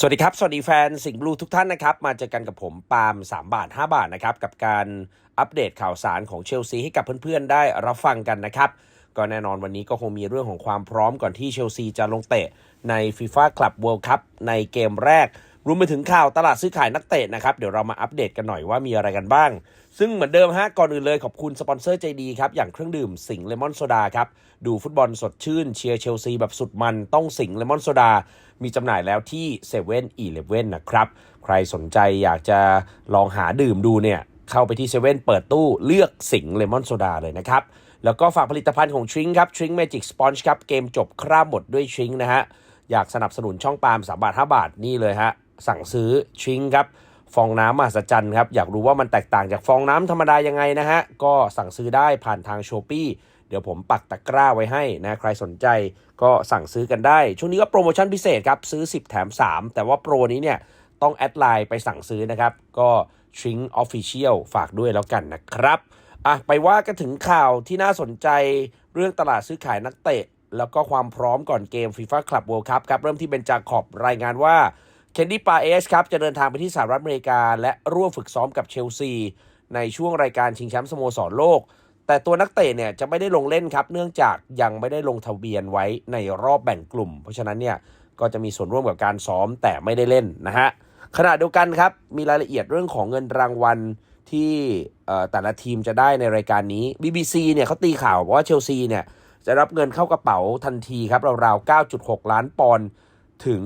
สวัสดีครับ สวัสดีแฟนสิงห์บลูทุกท่านนะครับ มาเจอกันกับผมปาล์ม3 บาท 5 บาทนะครับ กับการอัปเดตข่าวสารของเชลซีให้กับเพื่อนๆ ได้รับฟังกันนะครับ ก็แน่นอนวันนี้ก็คงมีเรื่องของความพร้อมก่อนที่เชลซีจะลงเตะใน FIFA Club World Cup ในเกมแรก รวมไปถึงข่าวตลาดซื้อขายนักเตะนะครับ เดี๋ยวเรามาอัปเดตกันหน่อยว่ามีอะไรกันบ้าง ซึ่งเหมือนเดิมฮะก่อนอื่นเลยขอบคุณสปอนเซอร์ใจดีครับอย่างเครื่องดื่มสิงห์เลมอนโซดาครับดูฟุตบอลสดชื่นเชียร์เชลซีแบบสุดมันต้องสิงห์เลมอนโซดา มีจำหน่ายแล้วที่7 e เ e ่ e อเนะครับ ใครสนใจอยากจะลองหาดื่มดูเนี่ยเข้าไปที่เซเว่นเปิดตู้เลือกสิงเลมอนโซดาเลยนะครับ แล้วก็ฝากผลิตภัณฑ์ของทริงครับทริงเมจิกสปอนจ์ครับเกมจบคราบหมดด้วยทริงนะฮะ อยากสนับสนุนช่องปาล์ม3บาท5บาทนี่เลยฮะ สั่งซื้อทริงครับฟองน้ำมหัศจรรย์ครับ อยากรู้ว่ามันแตกต่างจากฟองน้ำธรรมดายังไงนะฮะ ก็สั่งซื้อได้ผ่านทางโชปี้ เดี๋ยวผมปักตะกร้าไว้ให้นะใครสนใจก็สั่งซื้อกันได้ ช่วงนี้ก็โปรโมชั่นพิเศษครับ ซื้อ 10 แถม 3 แต่ว่าโปรนี้เนี่ยต้องแอดไลน์ไปสั่งซื้อนะครับ ก็ทริงออฟฟิเชียลฝากด้วยแล้วกันนะครับอะไปว่ากันถึงข่าวที่น่าสนใจเรื่องตลาดซื้อขายนักเตะ แล้วก็ความพร้อมก่อนเกม FIFA Club World Cup ครับ เริ่มที่เบนจาขอบรายงานว่าเคนดี้ปาเอสครับ จะเดินทางไปที่สหรัฐอเมริกา และร่วมฝึกซ้อมกับเชลซี ในช่วงรายการชิงแชมป์สโมสรโลก แต่ตัวนักเตะเนี่ยจะไม่ได้ลงเล่นครับ เนื่องจากยังไม่ได้ลงทะเบียนไว้ในรอบแบ่งกลุ่ม เพราะฉะนั้นเนี่ยก็จะมีส่วนร่วมกับการซ้อมแต่ไม่ได้เล่นนะฮะขณะเดียวกันครับ มีรายละเอียดเรื่องของเงินรางวัลที่แต่ละทีมจะได้ในรายการนี้ BBC เนี่ยเขาตีข่าวว่าเชลซีเนี่ยจะรับเงินเข้ากระเป๋าทันทีครับราวๆ 9.6 ล้านปอนด์ถึง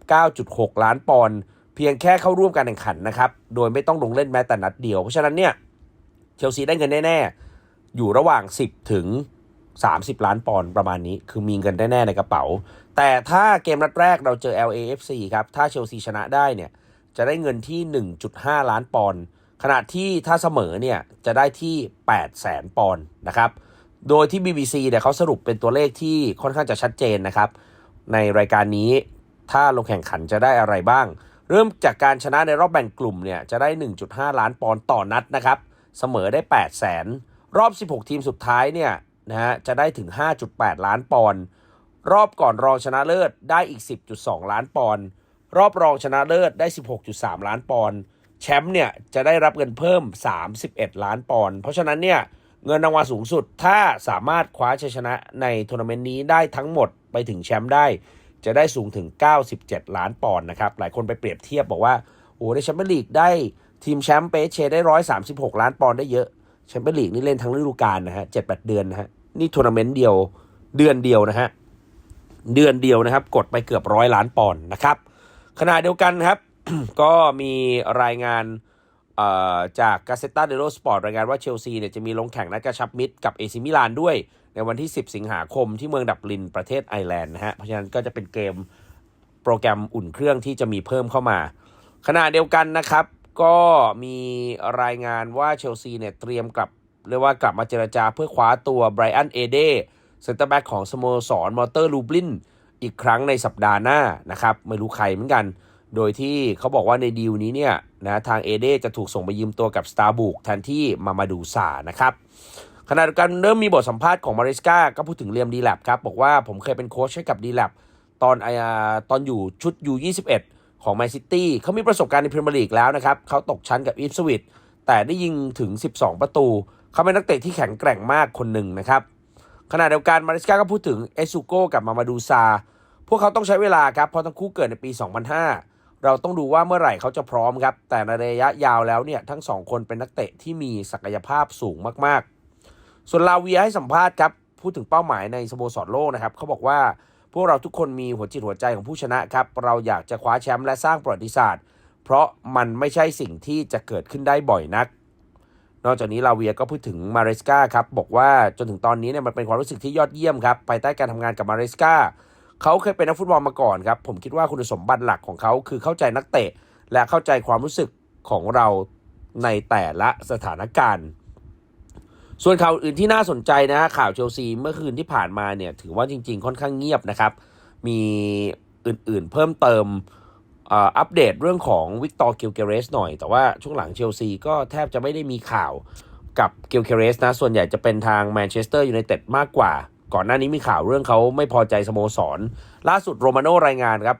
29.6 ล้านปอนด์เพียงแค่เข้าร่วมการแข่งขันนะครับ โดยไม่ต้องลงเล่นแม้แต่นัดเดียว เพราะฉะนั้นเนี่ยเชลซีได้เงินแน่ๆ อยู่ระหว่าง 10 ถึง 30 ล้านปอนด์ประมาณนี้ คือมีเงินแน่ๆในกระเป๋า แต่ถ้าเกมนัดแรกเราเจอ LAFC ครับ ถ้าเชลซีชนะได้เนี่ย จะได้เงินที่ 1.5 ล้านปอนด์ ขณะที่ถ้าเสมอเนี่ย จะได้ที่ 8 แสนปอนด์นะครับ โดยที่ BBC เนี่ยเขาสรุปเป็นตัวเลขที่ค่อนข้างจะชัดเจนนะครับ ในรายการนี้ ถ้าลงแข่งขันจะได้อะไรบ้าง เริ่มจากการชนะในรอบแบ่งกลุ่มเนี่ย จะได้ 1.5 ล้านปอนด์ต่อนัดนะครับ เสมอได้ 8 แสน รอบ 16 ทีมสุดท้ายเนี่ยนะฮะจะได้ถึง 5.8 ล้านปอนด์รอบก่อนรองชนะเลิศได้อีก 10.2 ล้านปอนด์รอบรองชนะเลิศได้ 16.3 ล้านปอนด์แชมป์เนี่ยจะได้รับเงินเพิ่ม 31 ล้านปอนด์เพราะฉะนั้นเนี่ยเงินรางวัลสูงสุดถ้าสามารถคว้าชัยชนะในทัวร์นาเมนต์นี้ได้ทั้งหมดไปถึงแชมป์ได้ จะได้สูงถึง 97 ล้านปอนด์นะครับ หลายคนไปเปรียบเทียบบอกว่า โอ้ในแชมเปี้ยนลีกได้ทีมแชมป์เปเชได้ 136 ล้านปอนด์ได้เยอะ ชมเปี้ยนลีกนี่เล่นทั้งฤดูกาลนะฮะเจ็ดแปดเดือนนะฮะนี่ทัวร์นาเมนต์เดียวเดือนเดียวนะฮะเดือนเดียวนะครับ กดไปเกือบร้อยล้านปอนด์นะครับขณะเดียวกันครับ ก็มีรายงานจากกาเซต a เดโ o สปอร์ตรายงานว่าเชลซีเนี่ยจะมีลงแข่งนัดกระชับมิตรกับเอซิมิลานด้วย ในวันที่ 10 สิงหาคมที่เมืองดับลินประเทศไอร์แลนด์นะฮะเพราะฉะนั้นก็จะเป็นเกมโปรแกรมอุ่นเครื่องที่จะมีเพิ่มเข้ามา ขณะเดียวกันนะครับ ก็มีรายงานว่าเชลซีเนี่ยเตรียมกลับเรียกว่ากลับมาเจรจาเพื่อคว้าตัวไบรอันเอเดเซนเตอร์แบ็กของสโมสรมอเตอร์ลูบลินอีกครั้งในสัปดาห์หน้านะครับ ไม่รู้ใครเหมือนกัน โดยที่เขาบอกว่าในดีลนี้เนี่ยนะทางเอเดจะถูกส่งไปยืมตัวกับสตาร์บุกแทนที่มามาดูซานะครับขณะเดียวกันเริ่มมีบทสัมภาษณ์ของมาริสกาก็พูดถึงเรียมดีแลบครับ บอกว่าผมเคยเป็นโค้ชให้กับดีแลบตอนอตอนอยู่ชุด U21 ของแมนซิตี้เขามีประสบการณ์ในพรีเมียร์ลีกแล้วนะครับเขาตกชั้นกับอีฟสวิตแต่ได้ยิงถึง 12 ประตู เขาเป็นนักเตะที่แข็งแกร่งมากคนหนึ่งนะครับขณะเดียวกันมาริสกาก็พูดถึงเอซูโก้กับมามาดูซา พวกเขาต้องใช้เวลาครับ เพราะทั้งคู่เกิดในปี 2005 เราต้องดูว่าเมื่อไหร่เขาจะพร้อมครับ แต่ในระยะยาวแล้วเนี่ย ทั้งสองคนเป็นนักเตะที่มีศักยภาพสูงมาก ๆ ส่วนลาเวียให้สัมภาษณ์ครับ พูดถึงเป้าหมายในสโมสรโลกนะครับ เขาบอกว่า พวกเราทุกคนมีหัวจิตหัวใจของผู้ชนะครับ เราอยากจะคว้าแชมป์และสร้างประวัติศาสตร์ เพราะมันไม่ใช่สิ่งที่จะเกิดขึ้นได้บ่อยนัก นอกจากนี้ลาเวียก็พูดถึงมาเรสกาครับบอกว่าจนถึงตอนนี้เนี่ยมันเป็นความรู้สึกที่ยอดเยี่ยมครับภายใต้การทำงานกับมาเรสกาเขาเคยเป็นนักฟุตบอลมาก่อนครับผมคิดว่าคุณสมบัติหลักของเขาคือเข้าใจนักเตะ และเข้าใจความรู้สึกของเราในแต่ละสถานการณ์ ส่วนข่าวอื่นที่น่าสนใจนะข่าวเชลซีเมื่อคืนที่ผ่านมาเนี่ยถือว่าจริง ๆ ค่อนข้างเงียบนะครับ มีอื่นๆเพิ่มเติมอัปเดตเรื่องของวิกตอร์เกลเกเรสหน่อย แต่ว่าช่วงหลังเชลซีก็แทบจะไม่ได้มีข่าวกับเกลเกเรสนะ ส่วนใหญ่จะเป็นทางแมนเชสเตอร์ยูไนเต็ดมากกว่า ก่อนหน้านี้มีข่าวเรื่องเขาไม่พอใจสโมสร ล่าสุดโรมาโนรายงานครับ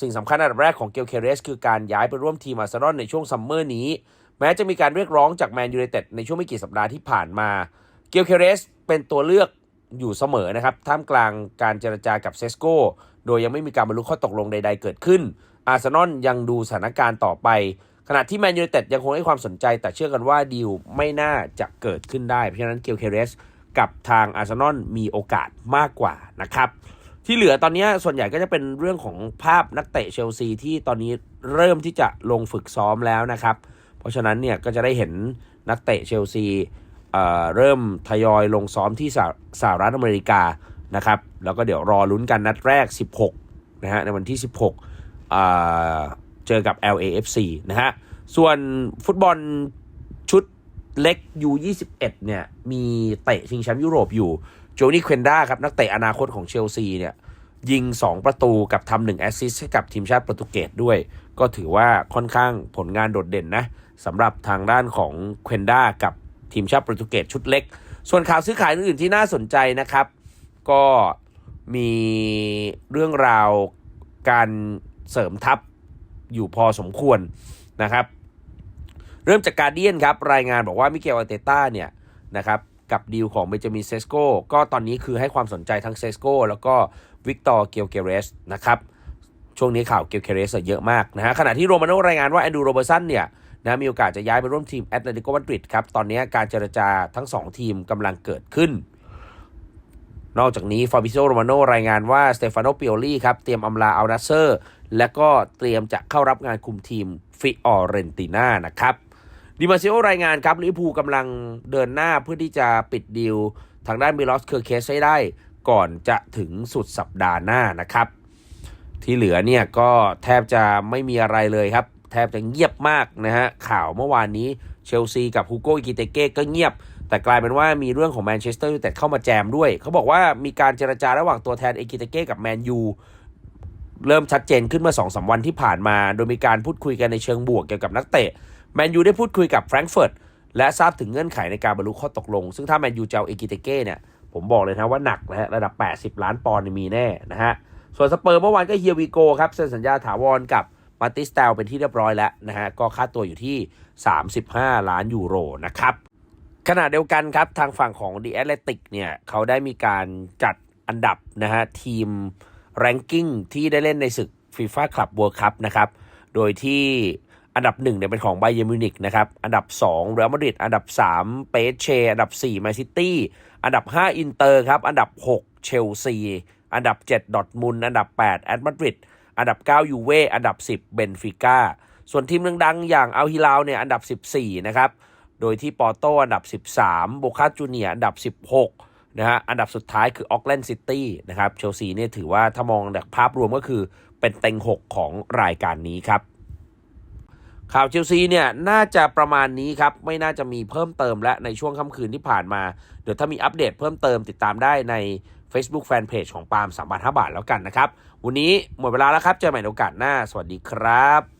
สิ่งสำคัญอันดับแรกของเกลเคเรสคือการย้ายไปร่วมทีมอาร์เซนอลในช่วงซัมเมอร์นี้ แม้จะมีการเรียกร้องจากแมนยูไนเต็ดในช่วงไม่กี่สัปดาห์ที่ผ่านมา เกลเคเรสเป็นตัวเลือกอยู่เสมอนะครับ ท่ามกลางการเจรจากับเซสโกโดยยังไม่มีการบรรลุข้อตกลงใด ๆ เกิดขึ้น อาร์เซนอลยังดูสถานการณ์ต่อไป ขณะที่แมนยูไนเต็ดยังคงให้ความสนใจ แต่เชื่อกันว่าดีลไม่น่าจะเกิดขึ้นได้ เพราะฉะนั้นเกลเคเรสกับทางอาร์เซนอลมีโอกาสมากกว่านะครับ ที่เหลือตอนนี้ส่วนใหญ่ก็จะเป็นเรื่องของภาพนักเตะเชลซีที่ตอนนี้เริ่มที่จะลงฝึกซ้อมแล้วนะครับ เพราะฉะนั้นเนี่ยก็จะได้เห็นนักเตะเชลซีเริ่มทยอยลงซ้อมที่สหรัฐอเมริกานะครับ แล้วก็เดี๋ยวรอลุ้นกันนัดแรก 16นะฮะในวันที่ 16 เจอกับ LAFC นะฮะ ส่วนฟุตบอลชุดเล็ก U21 เนี่ยมีเตะชิงแชมป์ยุโรปอยู่โจนี่เควนด้าครับ นักเตะอนาคตของเชลซีเนี่ยยิง 2 ประตูกับทำหนึ่งแอสซิสต์ให้กับทีมชาติโปรตุเกสด้วย ก็ถือว่าค่อนข้างผลงานโดดเด่นนะ สำหรับทางด้านของเควนด้ากับทีมชาติโปรตุเกสชุดเล็ก ส่วนข่าวซื้อขายอื่นๆที่น่าสนใจนะครับ ก็มีเรื่องราวการเสริมทัพอยู่พอสมควรนะครับเริ่มจากการเดียนครับรายงานบอกว่ามิเกลอาเตต้าเนี่ยนะครับกับดีลของเบนจามินเซสโกก็ตอนนี้คือให้ความสนใจทั้งเซสโกแล้วก็วิกตอร์เกลเกเรสนะครับช่วงนี้ข่าวเกลเกเรสเยอะมากนะฮะขณะที่โรมาโนรายงานว่าแอนดูโรเบอร์สันเนี่ย นะมีโอกาสจะย้ายไปร่วมทีมแอตเลติโกมาดริดครับตอนนี้การเจรจาทั้ง 2 ทีมกำลังเกิดขึ้น นอกจากนี้ฟาบิโซโรมาโนรายงานว่าสเตฟานโนปิโอลี่ครับเตรียมอำลาอัลนัสเซอร์ และก็เตรียมจะเข้ารับงานคุมทีมฟิออเรนติน่านะครับดิมาซิโอรายงานครับลิเวอร์พูลกำลังเดินหน้าเพื่อที่จะปิดดีลทางด้านมิลอสเคอร์เคสให้ได้ก่อนจะถึงสุดสัปดาห์หน้านะครับ ที่เหลือเนี่ยก็แทบจะไม่มีอะไรเลยครับ แทบจะเงียบมากนะฮะข่าวเมื่อวานนี้เชลซีกับฮูโกอิกิเตเก้ก็เงียบ แต่กลายเป็นว่ามีเรื่องของแมนเชสเตอร์ยูไนเต็ดเข้ามาแจมด้วย เขาบอกว่ามีการเจรจาระหว่างตัวแทนเอกิเตเก้กับแมนยูเริ่มชัดเจนขึ้นเมื่อ2อสวันที่ผ่านมา โดยมีการพูดคุยกันในเชิงบวกเกี่ยวกับนักเตะแมนยูได้พูดคุยกับแฟรงก์เฟิร์ตและทราบถึงเงื่อนไขในการบรรลุข้อตกลง ซึ่งถ้าแมนยูจะเอาเอกิเตเก้เนี่ย ผมบอกเลยนะว่าหนักนะฮะระดับ 80 ล้านปอนด์มีแน่นะฮะ ส่วนสเปอร์เมื่อวานก็เฮียวีโกครับเซ็นสัญญาถาวรกับ มาติสเตลเป็นที่เรียบร้อยแล้วนะฮะก็ค่าตัวอยู่ที่ 35 ล้านยูโรนะครับขณะเดียวกันครับ ทางฝั่งของ The Athletic เนี่ยเขาได้มีการจัดอันดับนะฮะทีม ranking ที่ได้เล่นในศึก FIFA Club World Cup นะครับ โดยที่อันดับ1เนี่ยเป็นของไบเยมิวนิกนะครับ อันดับ2เรอัลมาดริดอันดับ 3 เปเชอันดับ4แมนซิตี้อันดับ 5 อินเตอร์ครับ อันดับ 6 เชลซี อันดับ 7 ดอทมุนอันดับ 8 แอตมาดริด อันดับ 9 ยูเว่อันดับ 10 เบนฟิก้าส่วนทีมดังๆ อย่างอัลฮิลาลเนี่ยอันดับ 14 นะครับ โดยที่ปอร์โตอันดับ 13 โบคาจูเนียอันดับ 16 นะฮะ อันดับสุดท้ายคือออกแลนด์ซิตี้นะครับ เชลซีเนี่ยถือว่าถ้ามองจากภาพรวมก็คือเป็นเต็ง 6 ของรายการนี้ครับ ข่าวเชลซีเนี่ยน่าจะประมาณนี้ครับ ไม่น่าจะมีเพิ่มเติมและในช่วงค่ำคืนที่ผ่านมา เดี๋ยวถ้ามีอัปเดตเพิ่มเติมติดตามได้ใน Facebook Fanpage ของปาล์ม3บาท5บาทแล้วกันนะครับ วันนี้หมดเวลาแล้วครับ เจอกันใหม่ในโอกาสหน้า สวัสดีครับ